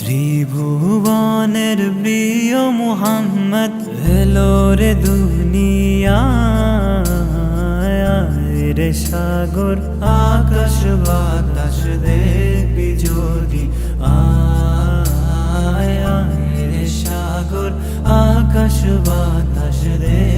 ত্রিভুবনের প্রিয় মুহাম্মদ, এলো রে দুনিয়া রে সাগর, আকাশ বাতাস দেখবি যদি আয় রে সাগর, আকাশ বাতাস দেখবি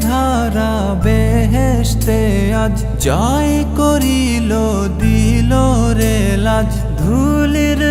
ধারা বেহেস্তে আজ জয় করিল দিল রে লাজ ধুলির